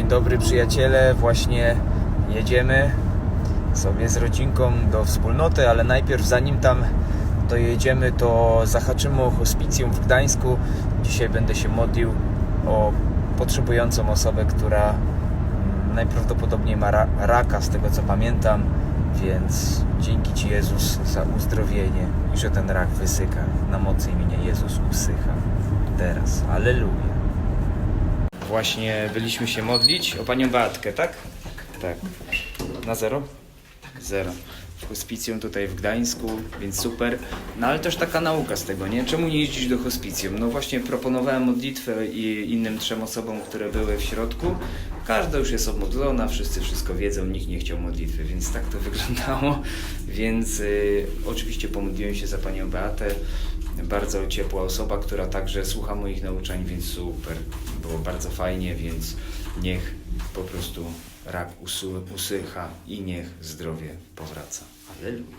Dzień dobry przyjaciele, właśnie jedziemy sobie z rodzinką do wspólnoty, ale najpierw zanim tam dojedziemy, to zahaczymy o hospicjum w Gdańsku. Dzisiaj będę się modlił o potrzebującą osobę, która najprawdopodobniej ma ra- raka, z tego co pamiętam, więc dzięki Ci Jezus za uzdrowienie i że ten rak wysyka. Na mocy imienia Jezus usycha. Teraz. Alleluja. Właśnie byliśmy się modlić o panią Beatkę, tak? Tak. Na zero? Tak. Zero. Hospicjum tutaj w Gdańsku, więc super. No ale też taka nauka z tego, nie? Czemu nie jeździć do hospicjum? No właśnie proponowałem modlitwę i innym trzem osobom, które były w środku. Każda już jest obmodlona, wszyscy wszystko wiedzą, nikt nie chciał modlitwy, więc tak to wyglądało. Więc y, oczywiście pomodliłem się za panią Beatę. Bardzo ciepła osoba, która także słucha moich nauczań, więc super. Było bardzo fajnie, więc niech po prostu rak usycha i niech zdrowie powraca. Alleluja.